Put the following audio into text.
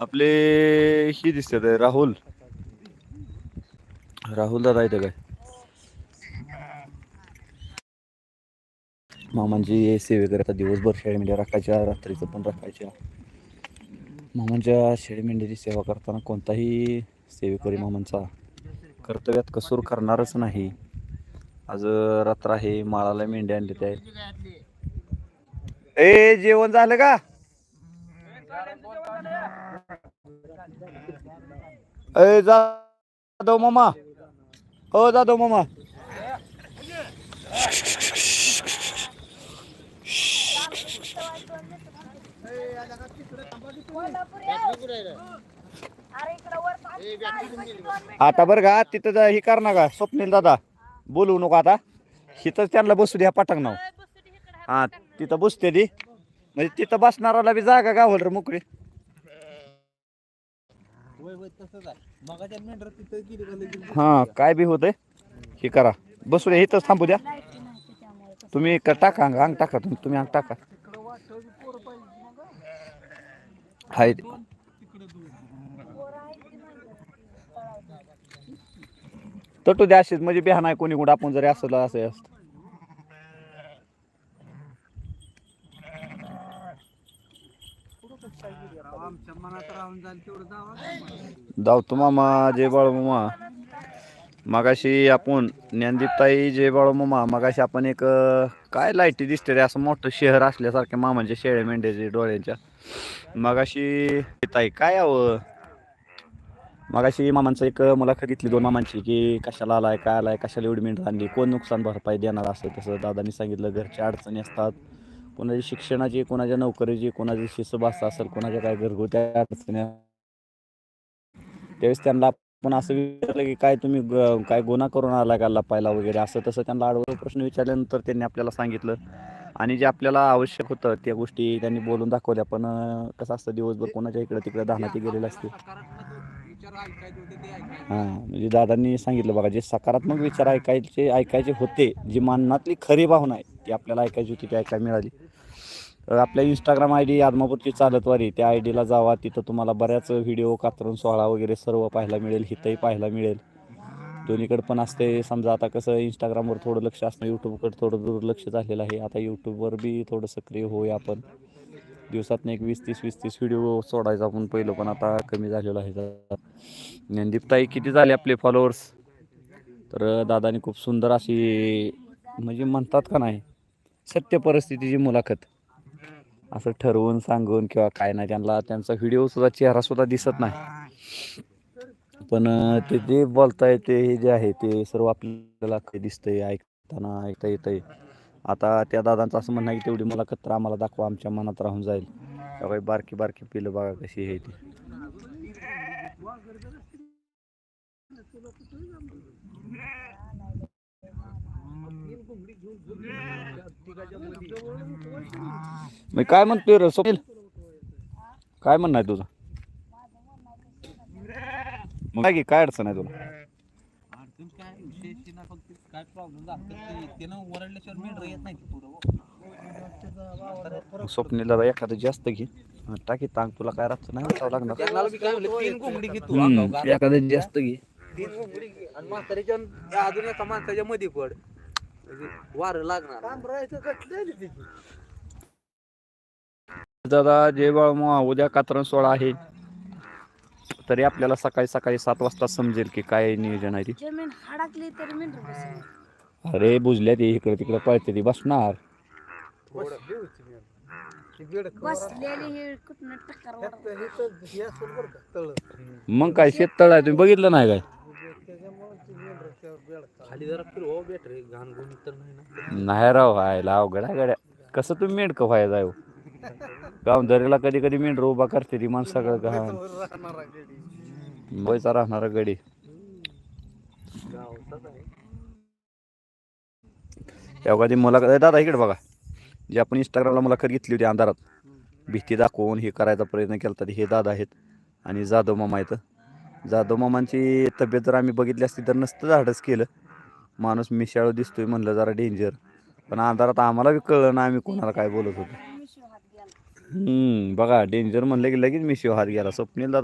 आपले ही दिसतात आहे, राहुल. राहुल दादा इथं काय? मामांची सेवे करतात दिवसभर शेळी मेंढ्या राखायच्या रात्रीचं पण राखायच्या. मामांच्या शेळी मेंढ्याची सेवा करताना कोणताही सेवेकरी मामांचा कर्तव्यात कसूर करणारच नाही. आज रात्र आहे माळाला मेंढ्या आणले त्या. ए जेवण झालं का? ए जाधव मामा. हो जाधव मामा. आता बरं का तिथं जा- हे कर ना का स्वप्नील दादा. बोलवू नको आता. इथंच त्यांना बसू द्या पाठक नाव हा तिथं बसते ती. म्हणजे तिथं बसणाराला बी जागा गावल रे मोकळी. हा काय बी होतंय हे करा. बसू द्या इथंच थांबू द्या. तुम्ही क- टाका अंग अंग टाका तुम्ही तुम्ही अंग टाका. हाय. ते. तटू द्या अशीच म्हणजे बिहा नाही कोणी कुठं आपण जरी असलं असं असतं आमच्या मनात राहून जाईल तेवढं जावा धावतो मामा जयबाळ मामा. मगाशी आपण ज्ञानदीपताई जयबाळ मामा. मगाशी आपण एक काय लाईटी दिसते रे असं मोठं शहर असल्यासारख्या मामांच्या शेळे मेंढ्याचे डोळ्यांच्या. मगाशी ताई काय यावं मगाशी मामांचं एक मुलाखत घेतली दोन मामांची की कशाला आलाय काय आलाय कशाला एवढी मेंढ आणली कोण नुकसान भरपाई देणार असं तसं दादांनी सांगितलं घरच्या अडचणी असतात. कोणाची शिक्षणाची कोणाच्या नोकरीची कोणाची शिस्तबास असेल कोणाच्या काय घरगुत्या अडचणी त्यावेळेस त्यांना आपण असं विचारलं की काय तुम्ही ग- काय गुन्हा करून आला का लपायला वगैरे? असं तसं त्यांना आडवं प्रश्न विचारल्यानंतर त्यांनी आपल्याला सांगितलं. आणि जे आपल्याला आवश्यक होतं त्या गोष्टी त्यांनी बोलून दाखवल्या. पण कसं असतं दिवसभर कोणाच्या इकडं तिकडं धानाती गेलेलं असते. हां म्हणजे दादांनी सांगितलं बघा जे सकारात्मक विचार ऐकायचे ऐकायचे होते जी माननातली खरी भावना आहे ती आपल्याला ऐकायची होती ती ऐकायला मिळाली. आपल्या इंस्टाग्राम आय डी आदमापूरची चालतवारी त्या आय डीला जावा तिथं तुम्हाला बऱ्याच व्हिडिओ कात्रून सोहळा वगैरे सर्व पाहायला मिळेल हिथंही पाहायला मिळेल. दोन्हीकडे पण असते. समजा आता कसं इंस्टाग्रामवर थोडं लक्ष असणं यूट्यूबकडे थोडं दुर्लक्ष झालेलं आहे. आता यूट्यूबवर बी थोडं सक्रिय होऊया आपण. दिवसात एक वीस तीस वीस तीस व्हिडिओ सोडायचा आपण पहिलं पण आता कमी झालेलं आहे. जरा. ज्ञानदीपताई किती झाले आपले फॉलोअर्स तर दादानी खूप सुंदर अशी म्हणजे म्हणतात का नाही सत्य परिस्थितीची मुलाखत. असं ठरवून सांगून किंवा काय नाही त्यांना त्यांचा व्हिडिओ सुद्धा चेहरा सुद्धा दिसत नाही. पण ते जे बोलताय ते हे जे आहे ते सर्व आपल्याला काही दिसतंय ऐकताना ऐकता येतंय. आता त्या दादांचं असं म्हणणं आहे की तेवढी मुलाखत तर आम्हाला दाखवा आमच्या मनात राहून जाईल. काही बारकी बारकी पिलं बघा कशी आहे ती. मी काय म्हणतोय रे स्वप्नील काय म्हणणं आहे तुझं? मग काय की काय अडचण आहे तुला? अडचण काय विशेष ना फक्त काय प्रॉब्लेम झाला ते त्यानं ओरडल्याशिवाय मेंढर येत नाही पुढं हो. स्वप्नीला एखादं जास्त घे. हा, टाकी तांग तुला काय राहतं नाही वाचावं लागणार. त्यांना बी काय म्हणलं तीन कोंबडी घेतो हम्म, अंगावर. एखादं जास्त घे. तीन कोंबडी घे. आणि म्हातारीच्या अजून एका माणसाच्या मध्ये पड. वारं लागणार. दादा जय बाळमा उद्या कात्रण सोहळा आहे. तरी आपल्याला सकाळी सकाळी सात वाजता समजेल की काय नियोजन आहे ती. जमीन हडकली तरी मेंढर बसेल. अरे बुजल्या ती इकडे तिकडे पळते ती बसणार. बसलेली हे कुठनं टक्कर मग काय शेततळ आहे तुम्ही बघितलं नाही काय? खाली जरा फिरवा बॅटरी घाण गुण तर नाही ना. नाही राव व्हायला अवघड आहे गड्या. कसं तुम्ही मेंढकं व्हायला जाऊ? गावदरीला कधी कधी मेंढर उभा करते ती माणसं सगळं घाण मुंबईचा राहणारा गडी. गावचाच आहे तेव्हा कधी मुलाखत ए, दादा इकडे बघा. जे आपण इंस्टाग्रामला मुलाखत घेतली होती अंधारात. भीती दाखवून हे करायचा प्रयत्न केला तर हे दादा आहेत आणि जाधव मामा आहेत. जाधव मामांची तब्येत जर आम्ही बघितली असती तर नसतं धाडस केलं. माणूस मिशाळू दिसतोय म्हणलं जरा डेंजर पण अंधारात आम्हाला बी कळलं ना आम्ही कोणाला काय बोलत होतो. हम्म बघा डेंजर म्हणलं की लगेच मिशिव हात गेला स्वप्नील दादा